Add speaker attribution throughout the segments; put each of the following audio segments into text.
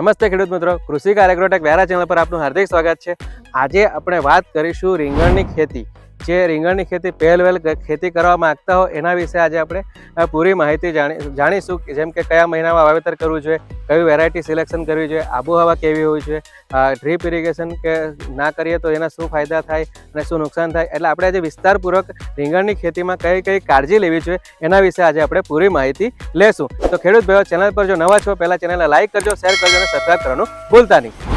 Speaker 1: નમસ્તે ખેડૂત મિત્રો. કૃષિ કાર્યક્રોટેક વેરા ચેનલ પર આપનું હાર્દિક સ્વાગત છે. આજે આપણે વાત કરીશું રીંગણની ખેતી. જે રીંગણની ખેતી પહેલ વહેલ ખેતી કરવા માંગતા હો એના વિશે આજે આપણે પૂરી માહિતી જાણી, જાણીશું જેમ કે કયા મહિનામાં વાવેતર કરવું જોઈએ, કયું વેરાયટી સિલેક્શન કરવી જોઈએ, આબોહવા કેવી હોવી જોઈએ ડ્રીપ ઇરિગેશન કે ના કરીએ તો એના શું ફાયદા થાય અને શું નુકસાન થાય, એટલે આપણે આજે વિસ્તારપૂર્વક રીંગણની ખેતીમાં કઈ કઈ કાળજી લેવી જોઈએ એના વિશે આજે આપણે પૂરી માહિતી લેશું. તો ખેડૂત ભાઈઓ, ચેનલ પર જો નવા છો, પહેલાં ચેનલને લાઇક કરજો, શેર કરજો અને સબસ્ક્રાઈબ કરવાનું ભૂલતા નહીં.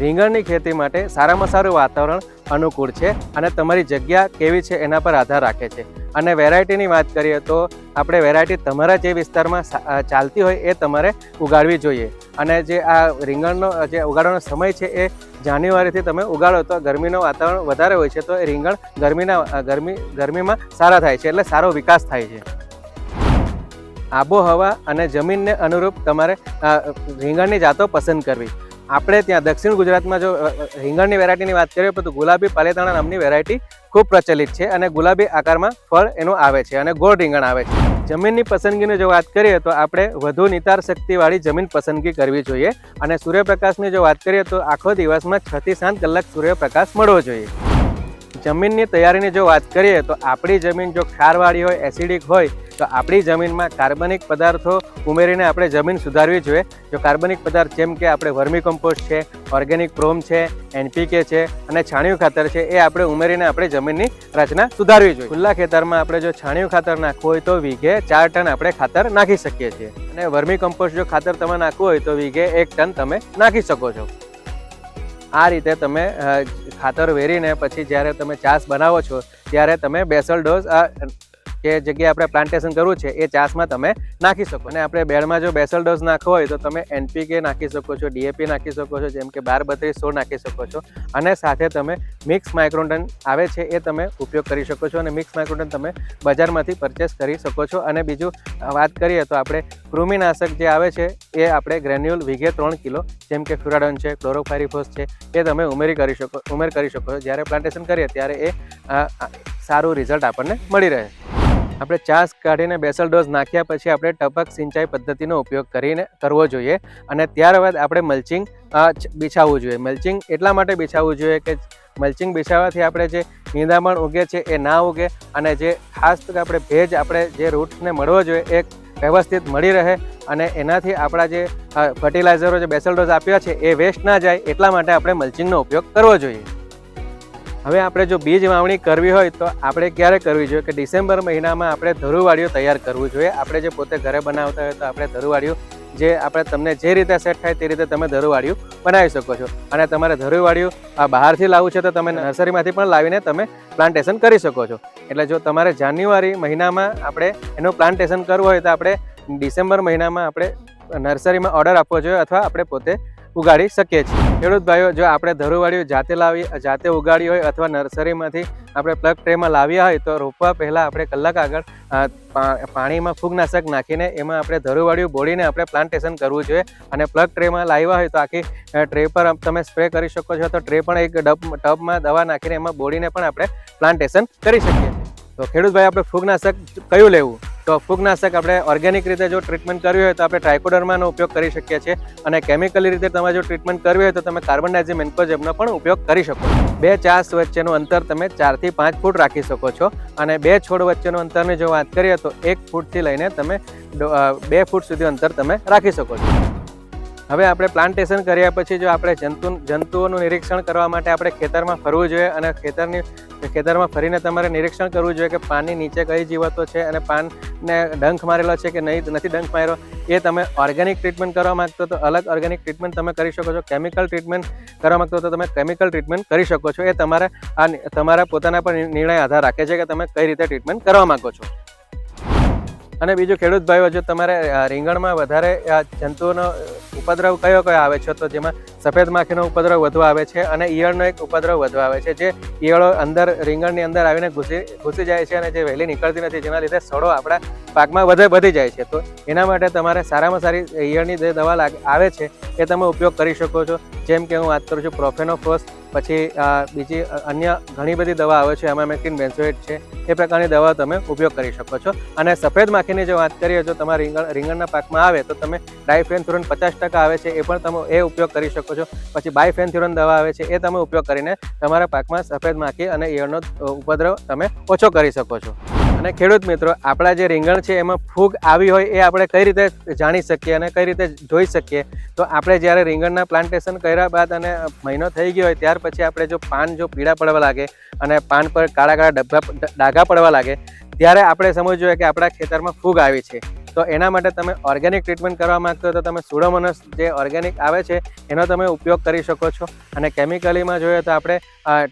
Speaker 1: રીંગણની ખેતી માટે સારામાં સારું વાતાવરણ અનુકૂળ છે અને તમારી જગ્યા કેવી છે એના પર આધાર રાખે છે. અને વેરાયટીની વાત કરીએ તો આપણે વેરાયટી તમારા જે વિસ્તારમાં ચાલતી હોય એ તમારે ઉગાડવી જોઈએ. અને જે આ રીંગણનો જે ઉગાડવાનો સમય છે એ જાન્યુઆરીથી તમે ઉગાડો તો ગરમીનું વાતાવરણ વધારે હોય છે તો એ રીંગણ ગરમીના ગરમી, ગરમીમાં સારા થાય છે એટલે સારો વિકાસ થાય છે. આબોહવા અને જમીનને અનુરૂપ તમારે રીંગણની જાતો પસંદ કરવી. આપણે ત્યાં દક્ષિણ ગુજરાતમાં જો રીંગણની વેરાયટીની વાત કરીએ તો ગુલાબી પાલેતાણા નામની વેરાયટી ખૂબ પ્રચલિત છે અને ગુલાબી આકારમાં ફળ એનું આવે છે અને ગોળ રીંગણ આવે છે. જમીનની પસંદગીની જો વાત કરીએ તો આપણે વધુ નિતાર શક્તિવાળી જમીન પસંદગી કરવી જોઈએ અને સૂર્યપ્રકાશની જો વાત કરીએ તો આખો દિવસમાં છથી સાત કલાક સૂર્યપ્રકાશ મળવો જોઈએ. જમીનની તૈયારીની જો વાત કરીએ તો આપણી જમીન જો ક્ષારવાળી હોય એસિડિક હોય તો આપણી જમીનમાં કાર્બનિક પદાર્થો ઉમેરીને આપણે જમીન સુધારવી જોઈએ. જો કાર્બનિક પદાર્થ જેમ કે આપણે વર્મી કમ્પોસ્ટ છે, ઓર્ગેનિક પ્રોમ છે, એનપીકે છે અને છાણિયું ખાતર છે, એ આપણે ઉમેરીને આપણે જમીનની રચના સુધારવી જોઈએ. ખુલ્લા ખેતરમાં આપણે જો છાણિયું ખાતર નાખવું હોય તો વીઘે ચાર ટન આપણે ખાતર નાખી શકીએ છીએ. અને વર્મી કમ્પોસ્ટ જો ખાતર તમે નાખવું હોય તો વીઘે એક ટન તમે નાખી શકો છો. આ રીતે તમે ખાતર વેરીને પછી જ્યારે તમે ચાસ બનાવો છો, ત્યારે તમે બેસલ ડોઝ કે જગ્યાએ આપણે પ્લાન્ટેશન કરવું છે, એ ચાસમાં તમે નાખી શકો. અને આપણે બેડમાં જો બેસલ ડોઝ નાખવો હોય, તો તમે એનપીકે નાખી શકો છો ડીએપી નાખી શકો છો, જેમ કે બાર બત્રીસ સોળ નાખી શકો છો. અને સાથે તમે મિક્સ માઇક્રોટન આવે છે, એ તમે ઉપયોગ કરી શકો છો અને મિક્સ માઇક્રોટન તમે બજારમાંથી પરચેસ કરી શકો છો. અને બીજું વાત કરીએ તો આપણે કૃમિનાશક જે આવે છે, એ આપણે ગ્રેન્યુઅલ વીઘે ત્રણ કિલો, જેમ કે ફ્યુરાડોન છે ક્લોરોફાયરીફોસ છે, એ તમે ઉમેરી કરી શકો, ઉમેર કરી શકો છો. જ્યારે પ્લાન્ટેશન કરીએ, ત્યારે એ સારું રિઝલ્ટ આપણને મળી રહે. આપણે ચાસ કાઢીને બેસલ ડોઝ નાખ્યા પછી આપણે ટપક સિંચાઈ પદ્ધતિનો ઉપયોગ કરીને કરવો જોઈએ અને ત્યારબાદ આપણે મલ્ચિંગ બિછાવવું જોઈએ. મલ્ચિંગ એટલા માટે બિછાવવું જોઈએ કે મલ્ચિંગ બિછાવવાથી આપણે જે નિંદામણ ઉગે છે એ ના ઉગે અને જે ખાસ આપણે ભેજ આપણે જે રૂટને મળવો જોઈએ એ વ્યવસ્થિત મળી રહે અને એનાથી આપણા જે ફર્ટિલાઇઝરો જે બેસલ ડોઝ આપ્યા છે એ વેસ્ટ ના જાય એટલા માટે આપણે મલ્ચિંગનો ઉપયોગ કરવો જોઈએ. હવે આપણે જો બીજ વાવણી કરવી હોય તો આપણે ક્યારે કરવી જોઈએ? કે ડિસેમ્બર મહિનામાં આપણે ધરુવાડીઓ તૈયાર કરવું જોઈએ? આપણે જે પોતે ઘરે બનાવતા હોય તો આપણે ધરુવાડીઓ, જે આપણે તમને જે રીતે સેટ થાય તે રીતે તમે ધરુવાડીઓ બનાવી શકો છો. અને તમારે ધરુવાડીઓ આ બહારથી લાવવું છે તો તમે નર્સરીમાંથી પણ લાવીને તમે પ્લાન્ટેશન કરી શકો છો. એટલે જો તમારે જાન્યુઆરી મહિનામાં આપણે એનું પ્લાન્ટેશન કરવું હોય તો આપણે ડિસેમ્બર મહિનામાં આપણે નર્સરીમાં ઓર્ડર આપવો જોઈએ અથવા આપણે પોતે ઉગાડી શકીએ છીએ. ખેડૂત ભાઈઓ જો આપણે ધરુવાળીઓ જાતે લાવી, જાતે ઉગાડી હોય અથવા નર્સરીમાંથી આપણે પ્લગ ટ્રેમાં લાવ્યા હોય તો રોપવા પહેલાં આપણે કલાક આગળ પાણીમાં ફૂગનાશક નાખીને એમાં આપણે ધરુવાળીઓ બોળીને આપણે પ્લાન્ટેશન કરવું જોઈએ. અને પ્લગ ટ્રેમાં લાવ્યા હોય તો આખી ટ્રે પર તમે સ્પ્રે કરી શકો છો. તો ટ્રે પણ એક ડબ, ટબમાં દવા નાખીને એમાં બોળીને પણ આપણે પ્લાન્ટેશન કરી શકીએ તો ખેડૂત ભાઈ આપણે ફૂગનાશક કયું લેવું? તો ફૂગનાશક આપણે ઓર્ગેનિક રીતે જો ટ્રીટમેન્ટ કરવી હોય તો આપણે ટ્રાયકોડર્માનો ઉપયોગ કરી શકીએ છીએ અને કેમિકલી રીતે તમે જો ટ્રીટમેન્ટ કરવી હોય તો તમે કાર્બન ડાયઝિમ એન્કોજેબનો પણ ઉપયોગ કરી શકો બે ચાસ વચ્ચેનું અંતર તમે ચારથી પાંચ ફૂટ રાખી શકો છો અને બે છોડ વચ્ચેનું અંતરની જો વાત કરીએ તો એક ફૂટથી લઈને તમે બે ફૂટ સુધી અંતર તમે રાખી શકો છો. હવે આપણે પ્લાન્ટેશન કર્યા પછી જો આપણે જંતુ જંતુઓનું નિરીક્ષણ કરવા માટે આપણે ખેતરમાં ફરવું જોઈએ અને ખેતરની ખેતરમાં ફરીને તમારે નિરીક્ષણ કરવું જોઈએ કે પાનની નીચે કઈ જીવાતો છે અને પાનને ડંખ મારેલો છે કે નહીં, નથી ડંખ માર્યો, એ તમે ઓર્ગેનિક ટ્રીટમેન્ટ કરવા માગતો તો અલગ ઓર્ગેનિક ટ્રીટમેન્ટ તમે કરી શકો છો. કેમિકલ ટ્રીટમેન્ટ કરવા માગતો તો તમે કેમિકલ ટ્રીટમેન્ટ કરી શકો છો. એ તમારે આ તમારા પોતાના પર નિર્ણય આધાર રાખે છે કે તમે કઈ રીતે ટ્રીટમેન્ટ કરવા માંગો છો. અને બીજું ખેડૂત ભાઈઓ, જો તમારે રીંગણમાં વધારે જંતુઓનો ઉપદ્રવ કયો કયો આવે છે તો જેમાં સફેદ માખીનો ઉપદ્રવ વધુ આવે છે અને ઈયળનો એક ઉપદ્રવ વધુ આવે છે. જે ઈયળો અંદર, રીંગણની અંદર આવીને ઘૂસી ઘૂસી જાય છે અને જે વહેલી નીકળતી નથી, જેના લીધે સડો આપણા પાકમાં વધે, વધી જાય છે. તો એના માટે તમારે સારામાં સારી ઈયળની જે દવા આવે છે, એ તમે ઉપયોગ કરી શકો છો. જેમ કે હું વાત કરું છું પ્રોફેનોફોસ, પછી બીજી અન્ય ઘણી બધી દવા આવે છે આમાં મેકિન બેન્સોએટ છે, એ પ્રકારની દવા તમે ઉપયોગ કરી શકો છો. અને સફેદ માખીની જો વાત કરીએ, જો તમારા રીંગણ, રીંગણના પાકમાં આવે, તો તમે ડાયફેન્થ્યુરન પચાસ ટકા આવે છે, એ પણ તમે, એ ઉપયોગ કરી શકો છો. પછી બાયફેન્થ્યુરન દવા આવે છે, એ તમે ઉપયોગ કરીને તમારા પાકમાં સફેદ માખી અને ઈયળનો ઉપદ્રવ તમે ઓછો કરી શકો છો. અને ખેડૂત મિત્રો, આપણા જે રીંગણ છે, એમાં ફૂગ આવી હોય એ આપણે કઈ રીતે જાણી શકીએ અને કઈ રીતે જોઈ શકીએ? તો આપણે જ્યારે રીંગણના પ્લાન્ટેશન કર્યા બાદ અને મહિનો થઈ ગયો હોય, ત્યાર પછી આપણે જો પાન જો પીળા પડવા લાગે અને પાન પર કાળા કાળા ડબ્બા ડાઘા પડવા લાગે, ત્યારે આપણે સમજવું જોઈએ કે આપણા ખેતરમાં ફૂગ આવી છે. તો એના માટે તમે ઓર્ગેનિક ટ્રીટમેન્ટ કરવા માંગતો તો તમે સુડોમોનસ જે ઓર્ગેનિક આવે છે, એનો તમે ઉપયોગ કરી શકો છો. અને કેમિકલીમાં જોઈએ તો આપણે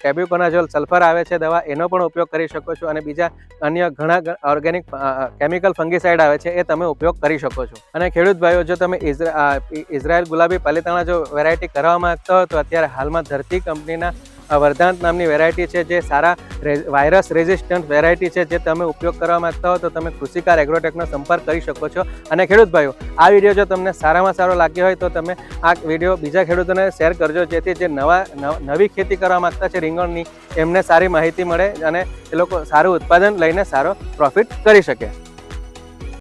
Speaker 1: ટેબ્યુકોનાઝોલ સલ્ફર આવે છે દવા, એનો પણ ઉપયોગ કરી શકો છો. અને બીજા અન્ય ઘણા ઓર્ગેનિક કેમિકલ ફંગીસાઇડ આવે છે, એ તમે ઉપયોગ કરી શકો છો. અને ખેડૂત ભાઈઓ, જો તમે ઇઝરા- ઇઝરાયલ ગુલાબી પાલિતાણા જો વેરાયટી કરવા માગતો હો તો અત્યારે હાલમાં ધરતી કંપનીના વર્ધાંત નામની વેરાયટી છે જે સારા વાયરસ રેઝિસ્ટન્ટ વેરાયટી છે જે તમે ઉપયોગ કરવા માંગતા હો તો તમે કૃષિકાર એગ્રોટેકનો સંપર્ક કરી શકો છો. અને ખેડૂત ભાઈઓ, આ વીડિયો જો તમને સારામાં સારો લાગ્યો હોય તો તમે આ વીડિયો બીજા ખેડૂતોને શેર કરજો, જેથી જે નવા, નવી ખેતી કરવા માંગતા છે રીંગણની, એમને સારી માહિતી મળે અને એ લોકો સારું ઉત્પાદન લઈને સારો પ્રોફિટ કરી શકે.